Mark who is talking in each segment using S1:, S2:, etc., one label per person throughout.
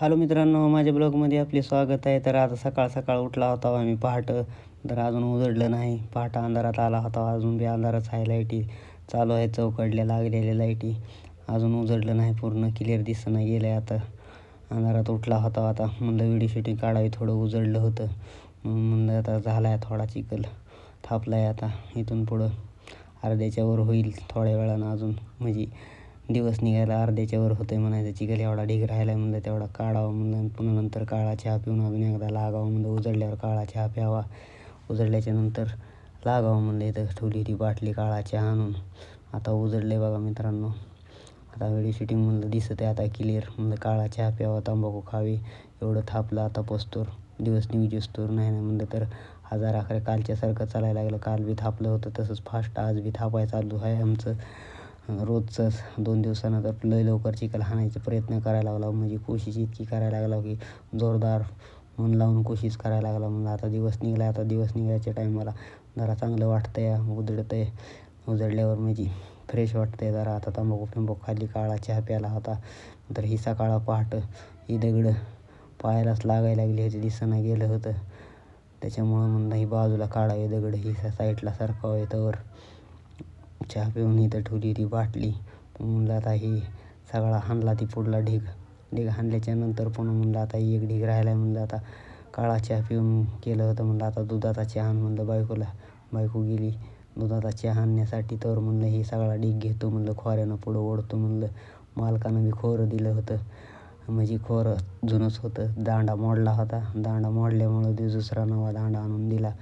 S1: Hello मित्रांनो माझ्या ब्लॉगमध्ये आपले स्वागत आहे. तर आता सकाळ सकाळ उठला होता आम्ही पहाटं. तर अजून उजडलं नाही. पहाटा अंधारात आला होता. अजून बी अंधारच आहे लाईटी. चालू आहे चौकडल्या लागलेल्या लाईटी. अजून उजडलं नाही पूर्ण. क्लिअर दिसणं गेलं आहे आता. अंधारात उठला होता आता. म्हणलं व्हिडिओ शूटिंग काढावी. थोडं उजडलं होतं. मग म्हणलं आता झाला आहे थोडा चिखल. थापला आहे आता. इथून पुढं अर्ध्याच्यावर होईल थोड्या वेळानं अजून. म्हणजे दिवस निघायला अर्ध्याच्यावर होतं आहे म्हणायचं चिखल एवढा ढीग राहिला म्हणलं तेवढा काढावा म्हणलं पुन्हा नंतर काळा चहा पिऊन अजून एकदा लागावा म्हणलं. उजळल्यावर काळा चहा प्यावा. उजळल्याच्या नंतर लागावं म्हणलं. इथं ठेवली होती बाटली काळा चहा आणून. आता उजळले आहे बघा मित्रांनो. आता व्हिडिओ शूटिंग म्हणलं दिसत आहे आता क्लिअर म्हणलं काळा चहा प्यावा तंबाखू खावी. एवढं थापलं आता पोचतोर दिवस निघजोस्तोर नाही नाही म्हणलं तर हजार अकरा कालच्यासारखं चालायला लागलं. काल बी थापलं होतं तसंच फास्ट आज बी थापाय चालू आहे आमचं. रोजचंच दोन दिवसानं तर लय लवकर चिखल हाणायचा प्रयत्न करायला लागला. म्हणजे कोशिश इतकी करायला लागला की जोरदार मन लावून कोशिश करायला लागला. म्हणलं आता दिवस निघाला आता दिवस निघायच्या टायमाला जरा चांगलं वाटतं आहे उजडतं आहे उजडल्यावर म्हणजे फ्रेश वाटतं आहे जरा. आता तंबाखू पिंबाखू खाली काळा चहा प्यायला होता. तर ही सकाळ पहाट ही दगडं पायालाच लागायला लागली. होती दिसणं गेलं होतं. त्याच्यामुळं म्हणलं ही बाजूला काढावी दगड ही साईडला सरकावं तर चहा पिऊन इथं ठेवली होती बाटली. म्हणलं आता हे सगळा हाणला ती पुढला ढीग. ढीग हाणल्याच्या नंतर पुन्हा म्हणलं आता एक ढीग राहिला म्हणलं आता. काळा चहा पिऊन केलं होतं म्हणलं आता दुधाचा चहा आण म्हणलं बायकोला. बायको गेली. दुधाचा चहा आणण्यासाठी तर म्हणलं हे सगळा ढीग घेतो म्हणलं खोऱ्यानं पुढं ओढतो म्हणलं. मालकानं मी खोरं दिलं होतं. म्हणजे खोरं जुनंच होतं. दांडा मोडला होता. दांडा मोडल्यामुळं ते दुसरा नवा दांडा आणून दिला.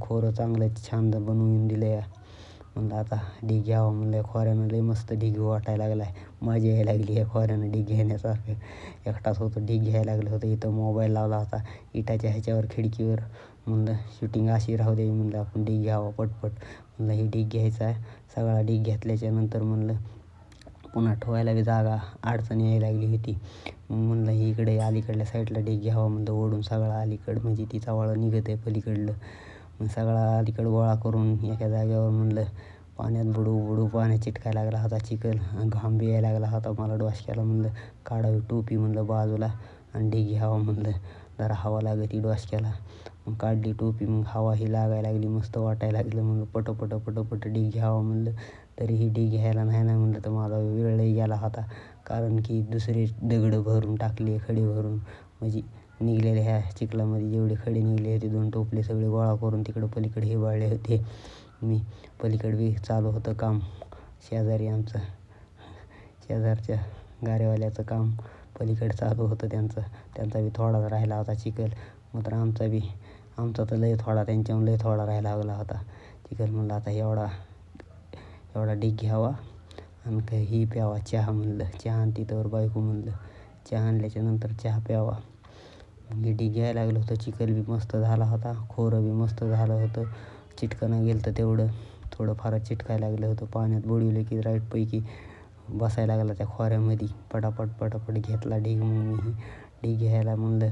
S1: खोरं चांगलं छान बनवून दिलं या. म्हणलं आता ढीग घ्यावा म्हणलं खोऱ्यानं लई मस्त ढीग वाटायला लागला आहे मजा यायला लागली आहे खोऱ्यानं ढीग घेण्यासारखं एकटाच होतं ढीग घ्यायला लागलं होतं इथं मोबाईल लावला होता इटाच्या ह्याच्यावर खिडकीवर. म्हणलं शूटिंग अशी राहू दे म्हणलं आपण ढीग घ्यावा पटपट. म्हणलं ही ढीग घ्यायचा आहे. सगळा ढीग घेतल्याच्या नंतर म्हणलं पुन्हा ठेवायला बी जागा अडचण यायला लागली होती. मग म्हणलं ही इकडे अलीकडल्या साईडला ढीग घ्यावा म्हणलं ओढून सगळा अलीकडं. म्हणजे तिचा चावळं निघत आहे पलीकडलं. मग सगळा अलीकडं गोळा करून एका जागेवर म्हणलं पाण्यात बुडू बुडू पाण्यात चिटकायला लागला होता चिखल घाम बी यायला लागला होता मला डोसक्याला. म्हणलं काढावी टोपी म्हणलं बाजूला. आणि ढीग घ्यावा म्हणलं जरा हवा लागती डोसक्याला. मग काढली टोपी मग हवा ही लागायला लागली मस्त वाटायला लागलं. म्हणलं पटपट पटपट ढीग घ्यावा म्हणलं. तरीही ढीग घ्यायला नाही ना म्हणलं तर माझा वेळही गेला होता. कारण की दुसरे दगडं भरून टाकले खडे भरून. म्हणजे निघालेले ह्या चिखलामध्ये जेवढे खडे निघले होते दोन टोपले सगळे गोळा करून तिकडं पलीकडे हे वाळले होते. मी पलीकडे बी चालू होतं काम. शेजारी आमचं शेजारच्या गारेवाल्याचं काम पलीकडे चालू होतं त्यांचं. त्यांचा बी थोडा राहिला होता चिखल. मात्र आमचा बी आमचा तर लय थोडा त्यांच्याहून लय थोडा राहायला लागला होता. चिखल म्हणलं आता एवढा एवढा ढीग घ्यावा आणि काही ही प्यावा. चहा म्हणलं चहा आणि तिथंवर बायको म्हणलं. चहा आणल्याच्यानंतर चहा प्यावा. म्हणजे गिटी घ्यायला लागलं होतं चिखल बी मस्त झाला होता खोरं बी मस्त झालं होतं चिटकणं गेलं तर तेवढं थोडं फारच चिटकायला लागलं होतं पाण्यात बुडवलं की राईटपैकी बसायला लागला त्या खोऱ्यामध्ये पटापट पटापट घेतला ढीग मग मी. ढीग घ्यायला म्हणलं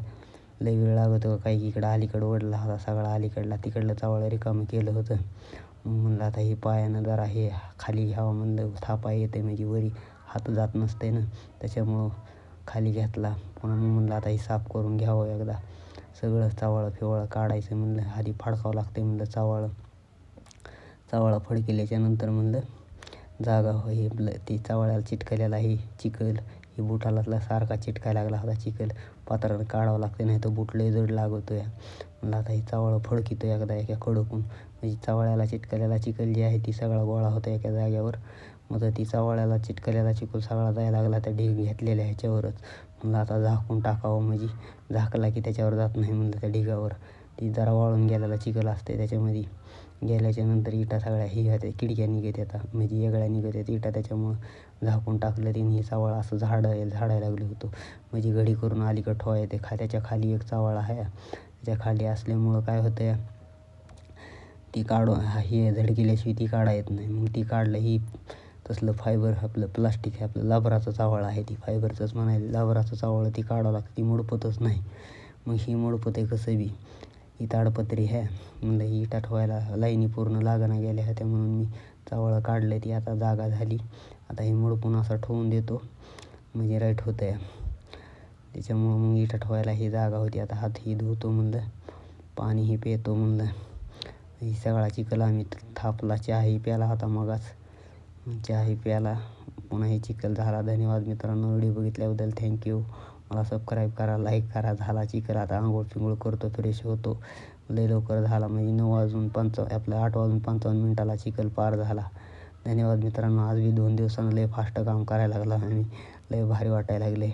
S1: लई वेळ लागत होतं काही इकडं अलीकडं ओढला होता सगळा अलीकडला तिकडलं चावळं रिकामं केलं होतं. म्हणलं आता हे पायानं जरा हे खाली घ्यावं म्हणलं थापा येते म्हणजे वरी हात जात नसते ना त्याच्यामुळं खाली घेतला. पुन्हा मी म्हणलं आता हे साफ करून घ्यावं एकदा. सगळं चावळं फिवळं काढायचं म्हणलं. आधी फाडकावं लागते म्हणलं चावळं. चावळा फड नंतर म्हणलं जागा हो, हे ते ती चावळ्याला चिटकलेला हे चिखल हे बुटाला सारखा चिटकाय लागला होता चिखल पात्रानं काढावं लागते नाही तर बुट लय जड लागतो या म्हणलं आता ही चावळं फडकितो एकदा एका कडकून म्हणजे चावळ्याला चिटकलेला चिखल जी आहे ती सगळा गोळा होता एका जाग्यावर मग ती चिटकलेला चिखल सगळा जायला लागला त्या ढीग घेतलेल्या ह्याच्यावरच. म्हणलं आता झाकून टाकावं म्हणजे झाकला की त्याच्यावर जात नाही म्हणलं त्या ढिगावर. ती जरा वाळून गेलेला चिखल असते त्याच्यामध्ये. गेल्याच्यानंतर इटा सगळ्या ही होत्या किडक्या निघत येतात म्हणजे येगळ्या निघत येतात इटा त्याच्यामुळं. झाकून टाकलं तिने ही चावळ असं झाडं झाडायला लागलं होतं. म्हणजे घडी करून अलीकडं ठोवा येते. खा त्याच्याखाली एक चावळ आहे. त्याच्याखाली असल्यामुळं काय होतं ती काढून हे झडकिल्याशिवाय ती काढा येत नाही. मग ती काढलं ही तसलं फायबर आपलं प्लास्टिक आहे आपलं लाबराचं चावळ आहे ती फायबरचंच म्हणायला लाबराचं चावळ ती काढावं लागतं ती मोडपतच नाही. मग ही मोडपत आहे कसं बी? ही ताडपत्री ह्या म्हणलं ही इटा लाईनी पूर्ण लागणं गेल्या होत्या म्हणून मी चावळं काढलं ती आता जागा झाली. आता हे मोडपून असा ठेवून देतो. म्हणजे राईट होतं आहे त्याच्यामुळं मग इटा ठेवायला ही जागा होती. आता हात ही धुतो म्हणलं पाणीही पितो म्हणलं. ही सगळा चिखल आम्ही थापला चहाही प्याला होता मगाच चहाही प्याला पुन्हा हे चिखल झाला. धन्यवाद मित्रांनो. व्हिडिओ बघितल्याबद्दल थँक्यू मला सबस्क्राईब करा लाईक करा. झाला चिखल आता आंघोळ पिंघोळ करतो फ्रेश होतो. लय लवकर झाला. म्हणजे नऊ वाजून पंचावन्न आपलं आठ वाजून पंचावन्न मिनटाला चिखल पार झाला. धन्यवाद मित्रांनो. आज मी दोन दिवसानं लय फास्ट काम करायला लागला आणि लय भारी वाटायला लागले